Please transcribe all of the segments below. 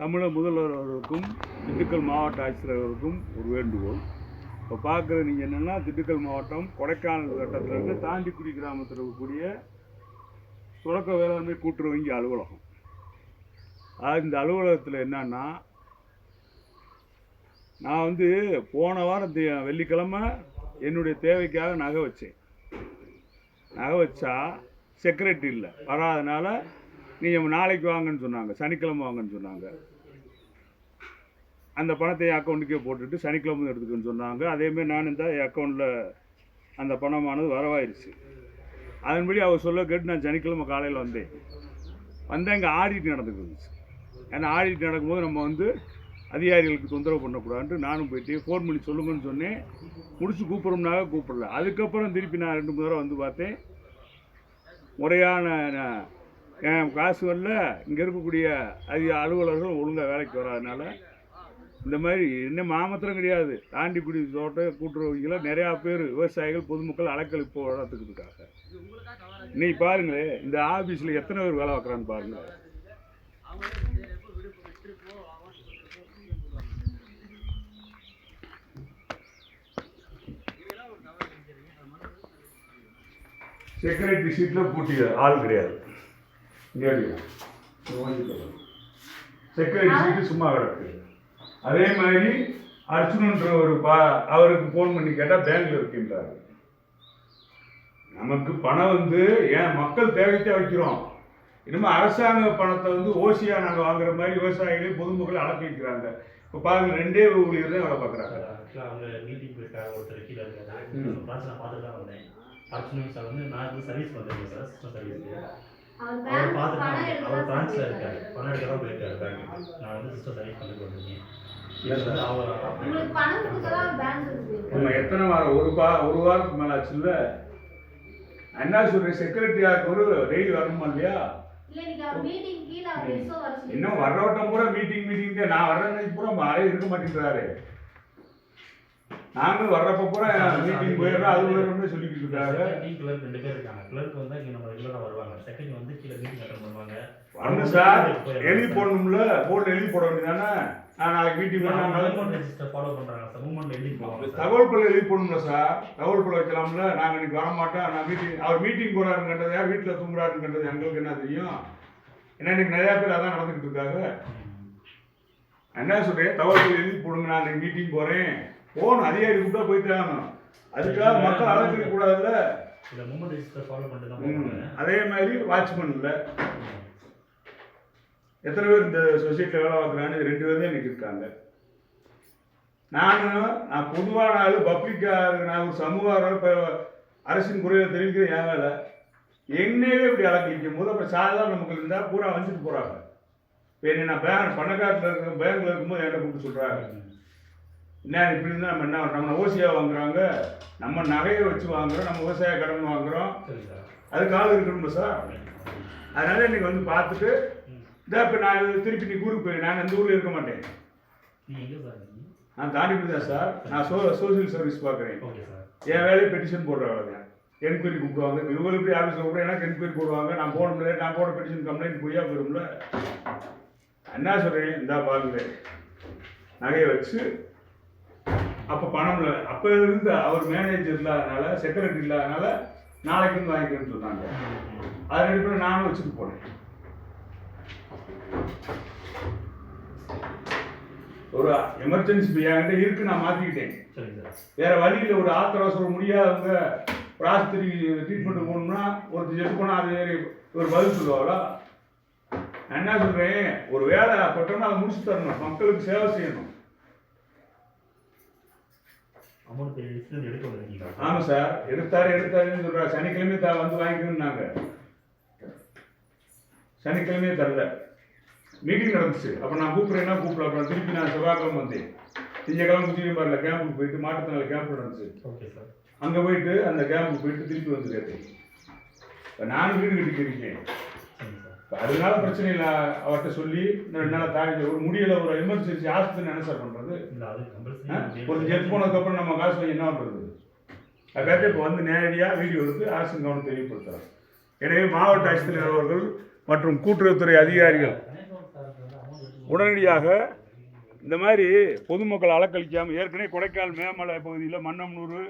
தமிழக முதல்வர் அவர்களுக்கும் திண்டுக்கல் மாவட்ட ஆட்சியர் அவர்களுக்கும் ஒரு வேண்டுகோள். இப்போ பார்க்குறது நீங்கள் என்னென்னா திண்டுக்கல் மாவட்டம் கொடைக்கானல் வட்டத்திலிருந்து தாண்டிக்குடி கிராமத்தில் இருக்கக்கூடிய தொடக்க வேளாண்மை கூட்டுறவு வங்கி அலுவலகம். அது இந்த அலுவலகத்தில் என்னன்னா நான் வந்து போன வாரம் தி- வெள்ளிக்கிழமை என்னுடைய தேவைக்காக நகை வச்சேன். நகை வச்சா செக்ரட்டரி இல்லை. வராதனால நீங்கள் நாளைக்கு வாங்கன்னு சொன்னாங்க சனிக்கிழமை வாங்கன்னு சொன்னாங்க. அந்த பணத்தை என் அக்கௌண்ட்டுக்கே போட்டுட்டு சனிக்கிழமை எடுத்துக்கன்னு சொன்னாங்க. அதேமாரி நான் இந்த அக்கௌண்ட்டில் அந்த பணமானது வரவாயிருச்சு. அதன்படி அவர் சொல்ல கேட்டு நான் சனிக்கிழமை காலையில் வந்தேன். வந்தேன் இங்கே ஆடிட் நடந்துட்டு ஏன்னா ஆடிட் நடக்கும்போது நம்ம வந்து அதிகாரிகளுக்கு தொந்தரவு பண்ணக்கூடாதுன்ட்டு நானும் போயிட்டு ஃபோன் பண்ணி சொல்லுங்கன்னு சொன்னேன். முடிச்சு கூப்பிட்றோம்னாக கூப்பிடல. அதுக்கப்புறம் திருப்பி நான் ரெண்டு மூணு தடவை வந்து பார்த்தேன். முறையான என் காசு வரல இங்கே இருக்கக்கூடிய அதிக அலுவலர்கள் ஒழுங்காக வேலைக்கு வராதனால இந்த மாதிரி இன்னும் மாமத்திரம் கிடையாது. தாண்டிக்குடி தோட்ட கூட்டுறவுகளில் நிறையா பேர் விவசாயிகள் பொதுமக்கள் அலைக்கழிப்பு வளர்த்துக்கிறதுக்காக இன்னைக்கு பாருங்களேன் இந்த ஆஃபீஸில் எத்தனை பேர் வேலை பார்க்குறான்னு பாருங்கள் செக்ரட்டரி சீட்டில் பூட்டி ஆள் கிடையாது. இங்கே செக்ரட்டரி சீட்டு சும்மா கிடக்கு. அதே மாதிரி அர்ச்சுனன்ற ஒரு பா அவருக்கு ஃபோன் பண்ணி கேட்டால் பேங்க்ல இருக்கின்றாரு. நமக்கு பணம் வந்து ஏன் மக்கள் தேவைத்தே வைக்கிறோம். இனிமேல் அரசாங்க பணத்தை வந்து ஓசியா நாங்கள் வாங்குற மாதிரி விவசாயிகளே பொதுமக்கள் அடக்கி வைக்கிறாங்க. இப்போ பாருங்க ரெண்டே ஊழியர் தான் வேலை பார்க்குறாங்க. ஆக்சுவலாக அவங்க மீட்டிங் போயிருக்காங்க ஒருத்தர் கீழே இருக்காங்க நான் பார்த்துட்டு தான் வந்தேன். அர்ச்சனா சார் வந்து நான் வந்து சர்வீஸ் பண்ணிருக்கேன் சார் சிஸ்டம் சர்வீஸ்க்கு அவர் எடுக்க அவர் பிரான்ச்சில். இருக்காரு. பணம் எடுக்க தான் போயிருக்காரு பேங்க் நான் வந்து சர்வீஸ் பண்ணிட்டு வந்திருக்கேன் நம்ம எத்தனை வாரம்? ஒரு பா ஒரு வாரத்துக்கு மேலே ஆச்சுல்ல என்ன ஒரு டெய்லி வரணுமா இல்லையா? இன்னும் வர்றவட்டம் பூரா மீட்டிங் மீட்டிங் நான் வர்றேன் பூரா மாறே இருக்க மாட்டேங்கிறாரு நாங்களும் வர்றப்ப பூரா மீட்டிங் போயிடுறோம் அது போயிடுறோம்னு சொல்லிக்கிட்டு செக்ரட்டரி கிளர்க் ரெண்டு பேர் இருக்காங்க. கிளர்க் வந்து இங்கே நம்ம ரெகுலராக வருவாங்க. செக்ரட்டரி வந்து கீழே மீட்டிங் அட்டன் பண்ணுவாங்க. வரணும் சார் எழுதி போடணும்ல போர்டு எழுதி போட வேண்டியதானே? நான் நாளைக்கு மீட்டிங் ஃபாலோ பண்ணுறாங்க சார். மூவ்மெண்ட் எழுதி போவாங்க தகவல் பல எழுதி போடணும்ல சார். தகவல் பல வைக்கலாம்ல. நாங்கள் இன்னைக்கு வர மாட்டோம் நான் மீட்டிங் அவர் மீட்டிங் போறாருங்கன்றது யார்? வீட்டில் தூங்குறாருங்கன்றது எங்களுக்கு என்ன தெரியும்? ஏன்னா இன்னைக்கு நிறையா பேர் அதான் நடந்துக்கிட்டு இருக்காங்க. என்ன சொல்றேன் தகவல் எழுதி போடுங்க. நான் மீட்டிங் போறேன். போகணும் அதிகாரி கூப்பிட்டா போயிட்டு ஆகணும் அதுக்காக மக்கள் அழைச்சிக்க கூடாதுல்ல அதே மாதிரி வாட்ச்மேன் இல்லை எத்தனை பேர் இந்த சொசைட்டியில் வேலை பார்க்குறான்னு ரெண்டு பேர் தான் எனக்கு இருக்காங்க. நானும் நான் பொதுவான ஆள் பப்ளிக்காக நான் ஒரு சமூக அரசின் குறையை தெரிவிக்கிற என் வேலை. என்னையே இப்படி அலக்கழிக்கும் போது அப்புறம் சாதாரண மக்கள் இருந்தால் பூரா வந்துட்டு போகிறாங்க இப்போ என்ன நான் பேங்க் பணக்காட்டில் இருக்க பேங்க்ல இருக்கும்போது என்கிட்ட கூப்பிட்டு சொல்கிறாங்க என்ன இப்படி இருந்தால் நம்ம என்ன நம்ம ஓசியாக வாங்குறாங்க. நம்ம நகையை வச்சு வாங்குறோம். நம்ம விவசாய கடன் வாங்குறோம். அதுக்கு ஆள் இருக்கணும்ல சார். அதனால இன்னைக்கு வந்து பார்த்துட்டு. இதான் இப்போ நான் திருப்பி நீ ஊருக்கு போய் நான் இந்த ஊரில் இருக்க மாட்டேன். நீங்கள் நான் தாண்டிப்படி தான் சார். நான் சோ சோசியல் சர்வீஸ் பார்க்குறேன். Okay sir. என் வேலையை பெட்டிஷன் போடுற வேலை என்கொயரி கூப்பிடுவாங்க. இவங்களுக்கு போய் ஆஃபீஸில் கூப்பிட எனக்கு என்கொயரி போடுவாங்க. நான் போட முடியாது நான் போட பெட்டிஷன் கம்ப்ளைண்ட் பொய்யா போயிடும்ல என்ன சொல்கிறேன் இந்தா பாருங்க நகையை வச்சு அப்போ பணம் இல்லை. அப்போ இருந்து அவர் மேனேஜர் இல்லாதனால செக்ரட்டரி இல்லாதனால நாளைக்கு வந்து வாங்கிக்கணும்னு சொன்னாங்க. அது ரெண்டு பேரும் நானும் வச்சுட்டு போனேன். ஒரு எமர்ஜென்சி என்கிட்ட இருக்கு நான் மாற்றிக்கிட்டேன் சரிங்க சார். வேற வழியில் ஒரு ஆத்திர அவசரம் முடியாதவங்க ஒரு ஆஸ்பத்திரி ட்ரீட்மெண்ட் போகணும்னா ஒரு செத்து போனால் அது வேறு ஒரு பதில் சொல்லுவாங்களா நான் என்ன சொல்கிறேன் ஒரு வேலை பட்டோம்னா அதை முடிச்சு தரணும். மக்களுக்கு சேவை செய்யணும். ஆமாம் சார். எடுத்தாரு எடுத்தாருன்னு சொல்கிறார் சனிக்கிழமை த வந்து வாங்கிக்கணும்னாங்க. சனிக்கிழமையே தரல. மீட்டிங் நடந்துச்சு. அப்போ நான் கூப்பிட்றேன்னா கூப்பிடல? அப்புறம் திருப்பி நான் செவ்வாய்க்கிழமை வந்தேன். திங்கக்கிழமை குச்சியம்பாரில் கேம்புக்கு போயிட்டு மாட்டுத்தினால கேம்ப் நடந்துச்சு. ஓகே சார் அங்கே போயிட்டு அந்த கேம்புக்கு போயிட்டு திருப்பி வந்து கேட்டேன் இப்போ நானும் வீடு கட்டிட்டு அதனால பிரச்சனை இல்லை அவர்கிட்ட சொல்லி ரெண்டு நாள் தாண்டி ஒரு முடியல ஒரு எமர்ஜென்சி ஆஸ்பத்திரி என்ன சார் பண்ணுறது ஒரு ஜெட் போனதுக்கப்புறம் நம்ம காசு வாங்கி என்ன பண்ணுறது அதுக்காக இப்போ வந்து நேரடியாக வீடியோ எடுத்து அரசு கவனம் தெரியப்படுத்துகிறோம் எனவே மாவட்ட ஆட்சித்தலைவர் அவர்கள் மற்றும் கூட்டுறவுத்துறை அதிகாரிகள் உடனடியாக இந்த மாதிரி பொதுமக்கள் அலக்கழிக்காமல் ஏற்கனவே கொடைக்கானல் மேமலை பகுதியில் மன்னம்னூர்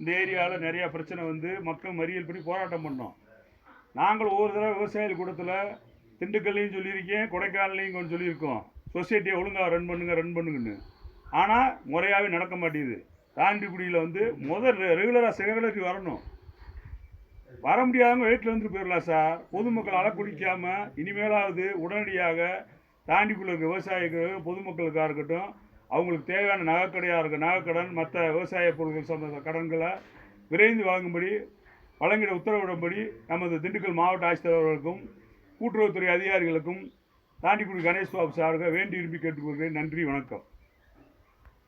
இந்த ஏரியாவில் நிறையா பிரச்சனை வந்து மக்கள் மறியல் பண்ணி போராட்டம் பண்ணோம். நாங்கள் ஒவ்வொரு தடவை விவசாயிகள் கூட்டத்தில் திண்டுக்கல்லையும் சொல்லியிருக்கேன் கொடைக்கானல்லையும் கொஞ்சம் சொல்லியிருக்கோம். சொசைட்டியை ஒழுங்காக ரன் பண்ணுங்க ரன் பண்ணுங்கன்னு. ஆனால் முறையாகவே நடக்க மாட்டேங்குது. தாண்டிக்குடியில் வந்து முதல் ரெகுலராக செக்ரட்டரி வரணும். வர முடியாதவங்க வீட்டில் வந்துட்டு போயிடலாம் சார். பொதுமக்கள் அலை குடிக்காமல் இனிமேலாவது உடனடியாக தாண்டிக்குள்ள இருக்க விவசாயிகள் பொதுமக்களுக்காக இருக்கட்டும் அவங்களுக்கு தேவையான நகைக்கடையாக இருக்க நகைக்கடன் மற்ற விவசாய பொருட்கள் சம்பந்த கடன்களை விரைந்து வழங்கும்படி வழங்கிட உத்தரவிடும்படி நமது திண்டுக்கல் மாவட்ட ஆட்சித்தலைவர்களுக்கும் கூட்டுறவுத்துறை அதிகாரிகளுக்கும் தாண்டிக்குடி கணேஷ் பாபு சார்க வேண்டி விரும்பி கேட்டுக்கொள்கிறேன். நன்றி வணக்கம்.